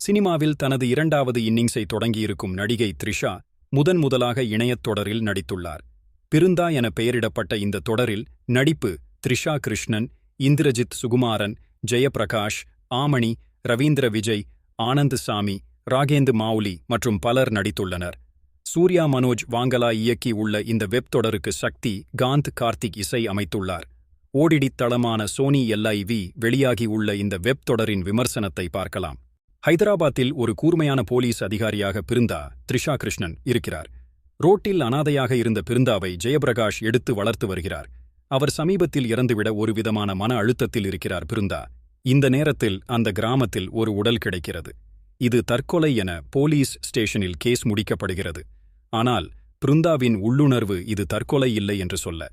சினிமாவில் தனது இரண்டாவது இன்னிங்ஸை தொடங்கியிருக்கும் நடிகை த்ரிஷா முதன் முதலாக இணையத் தொடரில் நடித்துள்ளார். பிருந்தா என பெயரிடப்பட்ட இந்த தொடரில் நடிப்பு த்ரிஷா கிருஷ்ணன் இந்திரஜித் சுகுமாரன் ஜெயபிரகாஷ் ஆமணி ரவீந்திர விஜய் ஆனந்த் சாமி ராகேந்து மாவுலி மற்றும் பலர் நடித்துள்ளனர். சூர்யா மனோஜ் வாங்கலா இயக்கி உள்ள இந்த வெப் தொடருக்கு சக்தி காந்த் கார்த்திக் இசை அமைத்துள்ளார். ஓடிடித் தளமான சோனி எல்ஐவி வெளியாகி உள்ள இந்த வெப் தொடரின் விமர்சனத்தை பார்க்கலாம். ஹைதராபாத்தில் ஒரு கூர்மையான போலீஸ் அதிகாரியாக பிருந்தா த்ரிஷா கிருஷ்ணன் இருக்கிறார். ரோட்டில் அனாதையாக இருந்த பிருந்தாவை ஜெயபிரகாஷ் எடுத்து வளர்த்து வருகிறார். அவர் சமீபத்தில் இறந்துவிட ஒரு விதமான மன அழுத்தத்தில் இருக்கிறார் பிருந்தா. இந்த நேரத்தில் அந்த கிராமத்தில் ஒரு உடல் கிடைக்கிறது. இது தற்கொலை என போலீஸ் ஸ்டேஷனில் கேஸ் முடிக்கப்படுகிறது. ஆனால் பிருந்தாவின் உள்ளுணர்வு இது தற்கொலை இல்லை என்று சொல்ல.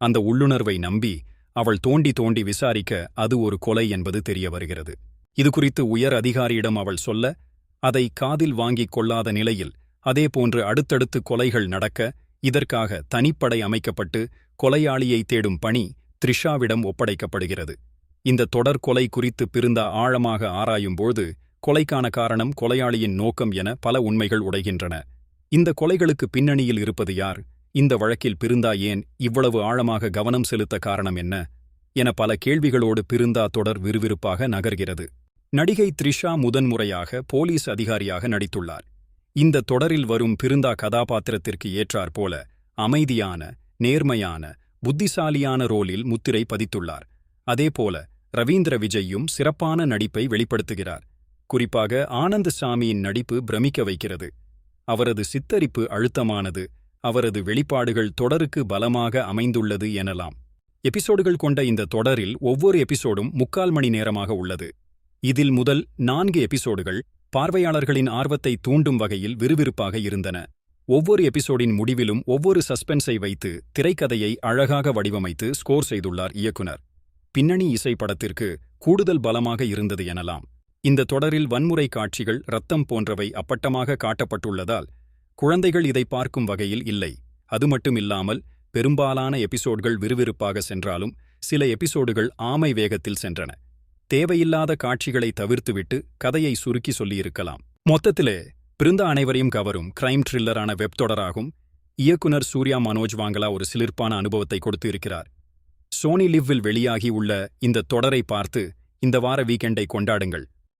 அந்த உள்ளுணர்வை நம்பி அவள் தோண்டி தோண்டி விசாரிக்க அது ஒரு கொலை என்பது தெரிய வருகிறது. இது குறித்து உயர் அதிகாரியிடம் அவள் சொல்ல அதை காதில் வாங்கிக் கொள்ளாத நிலையில் அதேபோன்று அடுத்தடுத்து கொலைகள் நடக்க இதற்காக தனிப்படை அமைக்கப்பட்டு கொலையாளியை தேடும் பணி த்ரிஷாவிடம் ஒப்படைக்கப்படுகிறது. இந்த தொடர் கொலை குறித்து பிருந்தா ஆழமாக ஆராயும்போது கொலைக்கான காரணம் கொலையாளியின் நோக்கம் என பல உண்மைகள் உடைகின்றன. இந்த கொலைகளுக்கு பின்னணியில் இருப்பது யார்? இந்த வழக்கில் பிருந்தா ஏன் இவ்வளவு ஆழமாக கவனம் செலுத்த காரணம் என்ன? என பல கேள்விகளோடு பிருந்தா தொடர் விறுவிறுப்பாக நகர்கிறது. நடிகை த்ரிஷா முதன்முறையாக போலீஸ் அதிகாரியாக நடித்துள்ளார். இந்த தொடரில் வரும் பிருந்தா கதாபாத்திரத்திற்கு ஏற்றாற்போல அமைதியான நேர்மையான புத்திசாலியான ரோலில் முத்திரை பதித்துள்ளார். அதேபோல ரவீந்திர விஜய்யும் சிறப்பான நடிப்பை வெளிப்படுத்துகிறார். குறிப்பாக ஆனந்த சாமியின் நடிப்பு பிரமிக்க வைக்கிறது. அவரது சித்தரிப்பு அழுத்தமானது அவரது வெளிப்பாடுகள் தொடருக்கு பலமாக அமைந்துள்ளது எனலாம். எபிசோடுகள் கொண்ட இந்த தொடரில் ஒவ்வொரு எபிசோடும் முக்கால் மணி நேரமாக உள்ளது. இதில் முதல் நான்கு எபிசோடுகள் பார்வையாளர்களின் ஆர்வத்தை தூண்டும் வகையில் விறுவிறுப்பாக இருந்தன. ஒவ்வொரு எபிசோடின் முடிவிலும் ஒவ்வொரு சஸ்பென்ஸை வைத்து திரைக்கதையை அழகாக வடிவமைத்து ஸ்கோர் செய்துள்ளார் இயக்குனர். பின்னணி இசை படத்திற்கு கூடுதல் பலமாக இருந்தது எனலாம். இந்த தொடரில் வன்முறை காட்சிகள் ரத்தம் போன்றவை அப்பட்டமாக காட்டப்பட்டுள்ளதால் குழந்தைகள் இதை பார்க்கும் வகையில் இல்லை. அது மட்டுமில்லாமல் பெரும்பாலான எபிசோட்கள் விறுவிறுப்பாக சென்றாலும் சில எபிசோடுகள் ஆமை வேகத்தில் சென்றன. தேவையில்லாத காட்சிகளை தவிர்த்துவிட்டு கதையை சுருக்கி சொல்லியிருக்கலாம். மொத்தத்திலே பிருந்தா அனைவரையும் கவரும் கிரைம் த்ரில்லரான வெப் தொடராகும். இயக்குனர் சூர்யா மனோஜ் வாங்கலா ஒரு சிலிர்ப்பான அனுபவத்தை கொடுத்து இருக்கிறார். சோனி லிவ்வில் வெளியாகி உள்ள இந்த தொடரை பார்த்து இந்த வார வீக்கெண்டை கொண்டாடுங்கள்.